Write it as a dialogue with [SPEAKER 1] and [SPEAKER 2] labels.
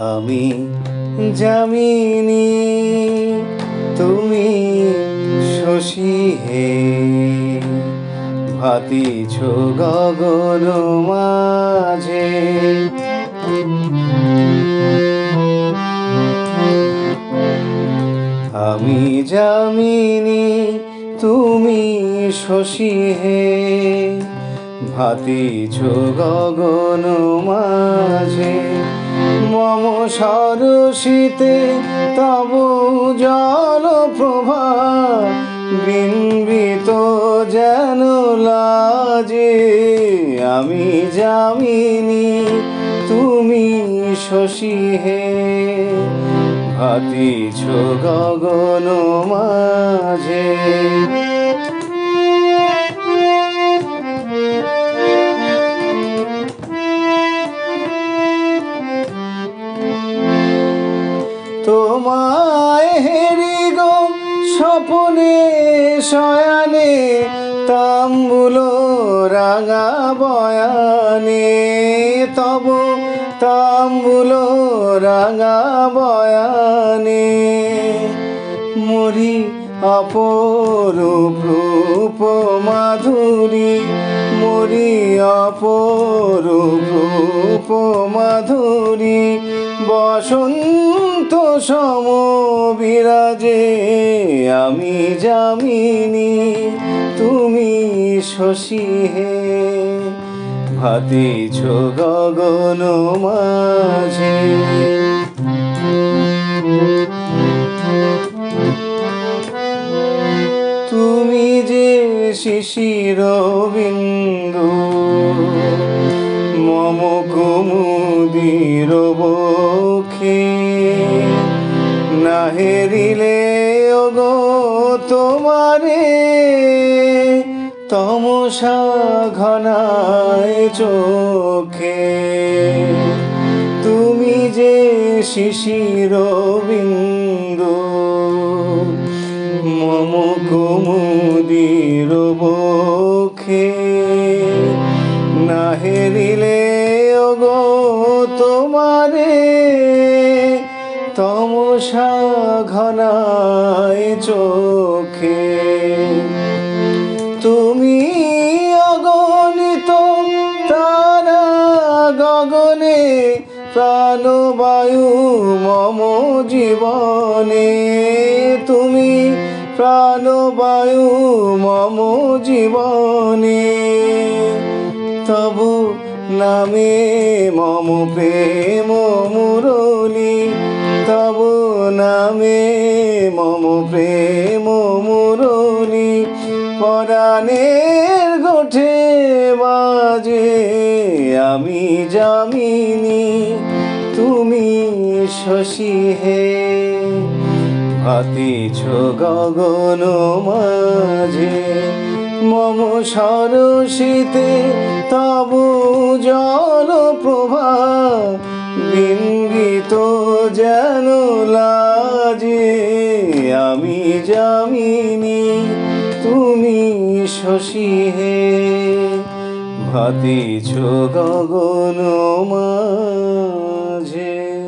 [SPEAKER 1] আমি জামিনী, তুমি শশী হে। ভাতিছ গগন মাঝে। আমি জামিনী, তুমি শশী হে। ভাতিছ গগন মাঝে। সরসিতে তব জল প্রভা বিম্বিত যেন লাজে। আমি জামিনী তুমি শশী হে। ভাতিছ গগন মাঝে। হেরি গো, স্বপনে শয়ানে, তাম্বুল রাঙা বয়ানে। তব তাম্বুল রাঙা বয়ানে। মরি অপরূপ রূপ মাধুরী, মরি অপরূপ রূপ মাধুরী, বসন্ত সম বিরাজে আমি জামিনী তুমি শশী হে। ভাতিছ গগন মাঝে। তুমি যে শিশির বিন্দু, মম কুমুদির বক্ষে হেরিলে ওগো তোমারে তমসা ঘনায় চোখে। তুমি যে শিশির বিন্দু মম কুমুদির বক্ষে। তমসা ঘনায় চোখে। তুমি অগণিত তারা গগনে প্রাণবায়ু মম জীবনে। তুমি প্রাণবায়ু মম জীবনে। তবু নামে মম প্রেম মুরলি, তবু নামে মম প্রেম মুরলি। পরাণের গোঠে বাজে আমি জামিনী তুমি শশী হে। ভাতিছ গগন মাঝে মম সরসিতে তব জল প্রভা বিম্বিত যেন লাজে। আমি জামিনী তুমি শশী হে। ভাতিছ গগন মাঝে।